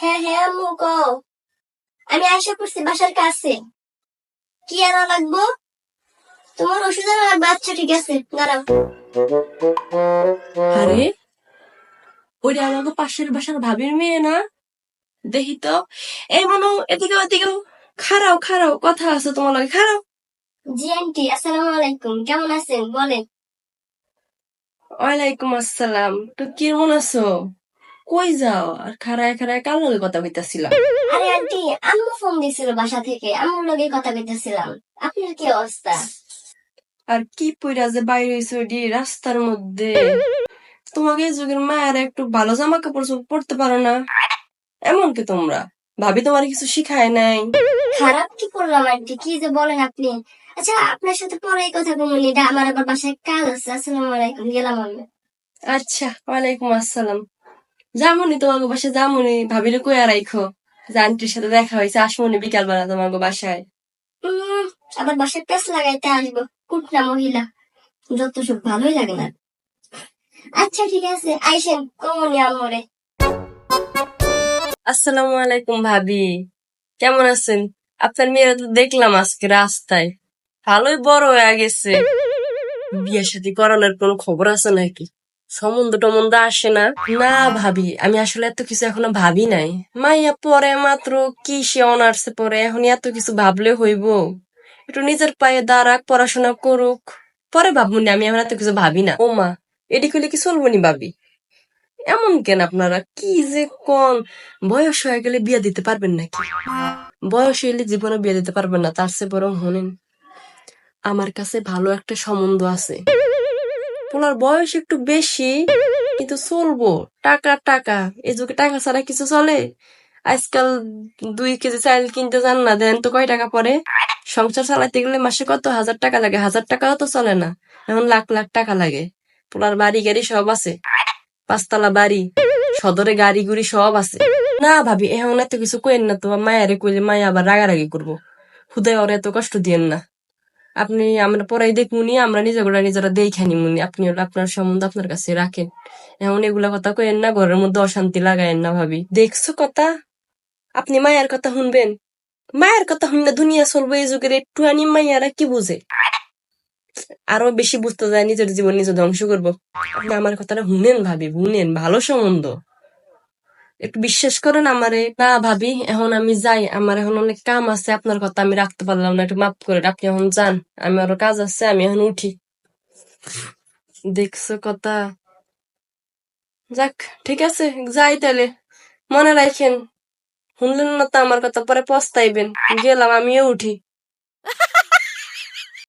হ্যাঁ হ্যাঁ আম্মু কও আমি আশা করছি বাসার কাছে। কি আনা লাগবো? তোমার ওষুধ লাগবে আচ্ছা ঠিক আছে দাঁড়াও। আরে ওইটা আমাকে পাশের বাসার ভাবির মেয়ে না? দেখি তো। এই মনো এদিকে ওদিকে খারাও খারাও কথা আছে তোমার লাগে খারাও জি আন্টি আসসালামু আলাইকুম। কেমন আছেন? বলেন। ওয়ালাইকুম আসসালাম। তো কেমন আছো? কই যাও? আর খারায় খারায় কার লগে কথা কইতাছিলাম? আরে আন্টি আম্মু ফোন দিছিল বাসা থেকে। আম্মুর লগে কথা কইতাছিলাম। আপনার কি অবস্থা? আর কি পইরা যে বাইরে হইছো ডি রাস্তার মধ্যে। তোমাকে এই যুগের মায়ের একটু ভালো জামা কাপড় চোপড় পরতে পারো না। এমন কি তোমরা? ভাবি তোমার কিছু শিখায় নাই। খারাপ কি করলাম আন্টি? কি যে বলেন আপনি? আচ্ছা আপনার সাথে পরে এই কথা এটা আমার আবার বাসায় কাজ আছে। আসসালামু আলাইকুম গেলাম আমি। আচ্ছা ওয়ালাইকুম আসসালাম। যামুনি তোমাকে বাসায় যামুনি ভাবিলে কই আর রাইখো। যে আন্টির সাথে দেখা হয়েছে আসমুনি বিকাল বেলা তোমাকে বাসায় আবার বাসায় পেস লাগাইতে আসব কুটনা মহিলা। যত সব ভালোই লাগে না। আচ্ছা ঠিক আছে আইসেন কমনি আমরে আসসালামু আলাইকুম ভাবি। কেমন আছেন? আপনার মেয়েরা তো দেখলাম আজকে রাস্তায়। ভালোই বড় হয়ে গেছে। বিয়ে সাথে করানোর কোনো খবর আছে নাকি? সম্বন্ধ টমন্ধ আসে না। না ভাবি, আমি আসলে এত কিছু এখনও ভাবি নাই। মাইয়া পরে মাত্র কি সে অনার্সে পরে এখন এত কিছু ভাবলে হইব। একটু নিজের পায়ে দাঁড়াক, পড়াশোনা করুক। পরে ভাবমুনি আমি এখন এত কিছু ভাবি না। ও মা, এটি করলে কি চলবো নি ভাবি? এমন কেন আপনারা? কি যে কোন? বয়স হয়ে গেলে বিয়ে দিতে পারবেন নাকি? বয়স হইলে জীবনে বিয়ে দিতে পারবেন না, তার চেয়ে বরং হনেন। আমার কাছে ভালো একটা সম্বন্ধ আছে। পোলার বয়স একটু বেশি, কিন্তু চলবো। টাকা টাকা। এই যুগে টাকা ছাড়া কিছু চলে? আজকাল দুই কেজি চাল কিনতে যান না, দেন তো কয় টাকা পরে সংসার চালাতে গেলে মাসে কত? হাজার টাকা লাগে। হাজার টাকাও তো চলে না। এখন লাখ লাখ টাকা লাগে। পোলার বাড়ি, গাড়ি সব আছে। পাঁচতলা বাড়ি, সদরে গাড়ি, গুড়ি সব আছে। না ভাবি, এখন এত কিছু কইেন না তো। মায়ারে কইলে মায়া আবার রাগারাগি করব। খুদায় ওর এত কষ্ট দিয়েন না। আপনি আমরা পরে দেখমুনি, আমরা নিজেগুলা নিজেরা দেখানি মুনি আপনি হলো আপনার সম্বন্ধ আপনার কাছে রাখেন। এমন এগুলা কথা কইেন না, ঘরের মধ্যে অশান্তি লাগায়েন না ভাবি। দেখছ কথা? আপনি মায়ের কথা শুনবেন? মায়ের কথা শুনলে দুনিয়া চলবো এই যুগের, একটু আনি মাইয়ারা কি বুঝে? আরও বেশি বুঝতে যায়, নিজের জীবন নিজে ধ্বংস করব। আপনি আমার কথাটা শুনেন ভাবি, শুনেন, ভালো সম্বন্ধ। একটু বিশ্বাস করেন আমারে? না ভাবি, এখন আমি যাই। আমার এখন অনেক কাম আছে, আপনার কথা আমি রাখতে পারলাম না, একটু মাফ করে আপনি এখন যান, আমি আরও কাজ আছে, আমি এখন উঠি। দেখছ কথা? যাক, ঠিক আছে, যাই তাহলে। মনে রাখেন, শুনলেন না তো আমার কথা, পরে পস্তাইবেন। গেলাম, আমিও উঠি।